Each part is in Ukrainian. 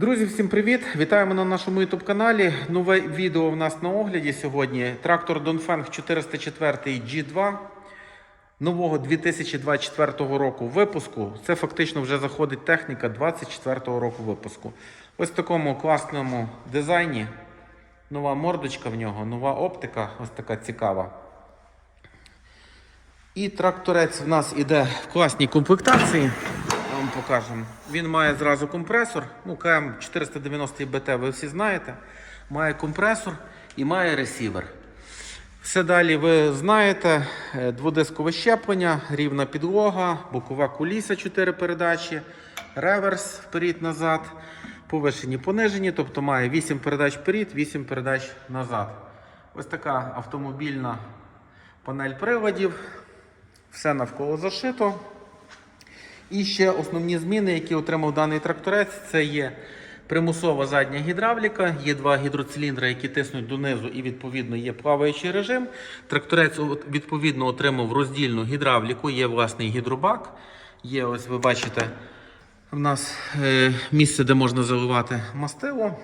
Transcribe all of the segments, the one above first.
Друзі, всім привіт! Вітаємо на нашому YouTube каналі. Нове відео в нас на огляді сьогодні. Трактор Dongfeng 404 G2 нового 2024 року випуску. Це фактично вже заходить техніка 2024 року випуску. Ось в такому класному дизайні. Нова мордочка в нього, нова оптика, ось така цікава. І тракторець в нас іде в класній комплектації. Вам покажемо. Він має зразу компресор. Ну, КМ 490 БТ, ви всі знаєте. Має компресор і має ресівер. Все далі ви знаєте. Е, Дводискове щеплення, рівна підлога, бокова куліса 4 передачі, реверс вперед-назад, повишені понижені, тобто має 8 передач вперед, 8 передач назад. Ось така автомобільна панель приладів. Все навколо зашито. І ще основні зміни, які отримав даний тракторець, це є примусова задня гідравліка, є два гідроциліндри, які тиснуть донизу, і відповідно є плаваючий режим. Тракторець відповідно отримав роздільну гідравліку, є власний гідробак. Є, ось ви бачите, в нас е, місце, де можна заливати мастило.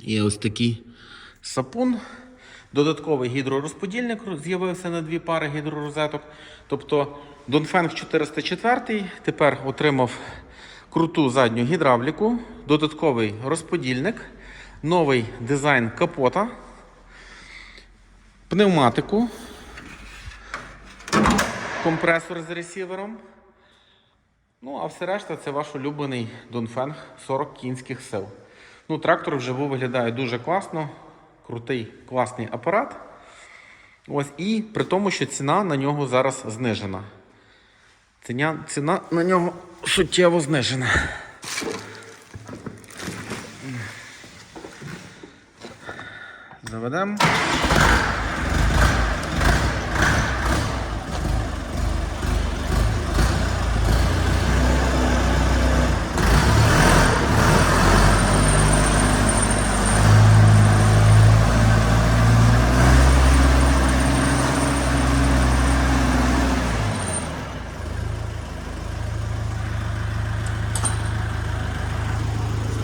Є ось такий сапун. Додатковий гідророзподільник з'явився на дві пари гідророзеток. Тобто Dongfeng 404 тепер отримав круту задню гідравліку, додатковий розподільник, новий дизайн капота, пневматику, компресор з ресівером. Ну, а все решта це ваш улюблений Dongfeng 40 кінських сил. Ну, трактор вживу виглядає дуже класно, крутий, класний апарат. Ось, і при тому, що ціна на нього зараз знижена. Ціна, ціна на нього суттєво знижена. Заведемо.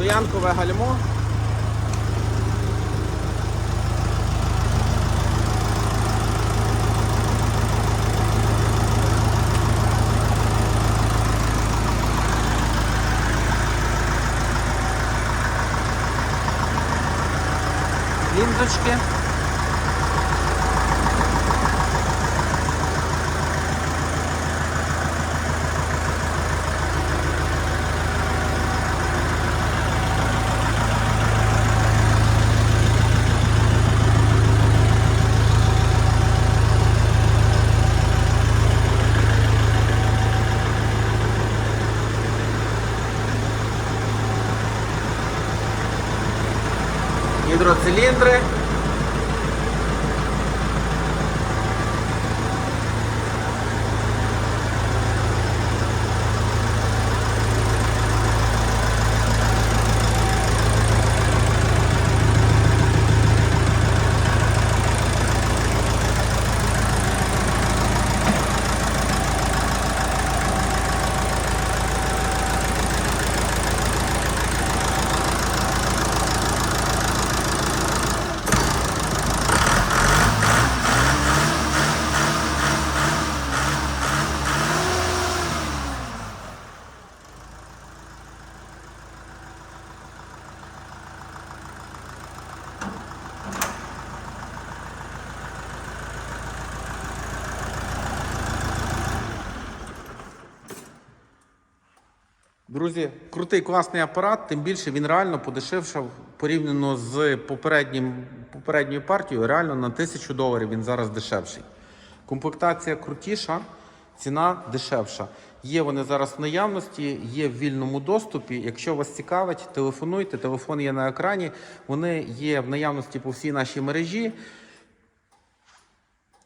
Стоянкове гальмо. Лінзочки. Гідроциліндри. Друзі, крутий класний апарат, тим більше він реально подешевшав порівняно з попереднім, попередньою партією. Реально на тисячу доларів він зараз дешевший. Комплектація крутіша, ціна дешевша. Є вони зараз в наявності, є в вільному доступі. Якщо вас цікавить, телефонуйте. Телефон є на екрані. Вони є в наявності по всій нашій мережі.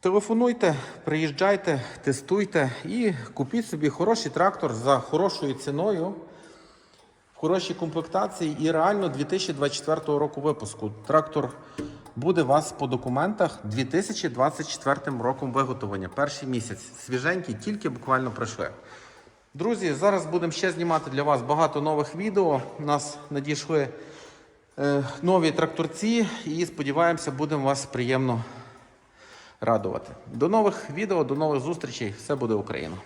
Телефонуйте, приїжджайте, тестуйте і купіть собі хороший трактор за хорошою ціною, в хорошій комплектації і реально 2024 року випуску. Трактор буде у вас по документах 2024 роком виготовлення. Перший місяць. Свіженький, тільки буквально пройшли. Друзі, зараз будемо ще знімати для вас багато нових відео. У нас надійшли е, нові тракторці і сподіваємося, будемо вас приємно радувати. До нових відео, до нових зустрічей. Все буде Україна!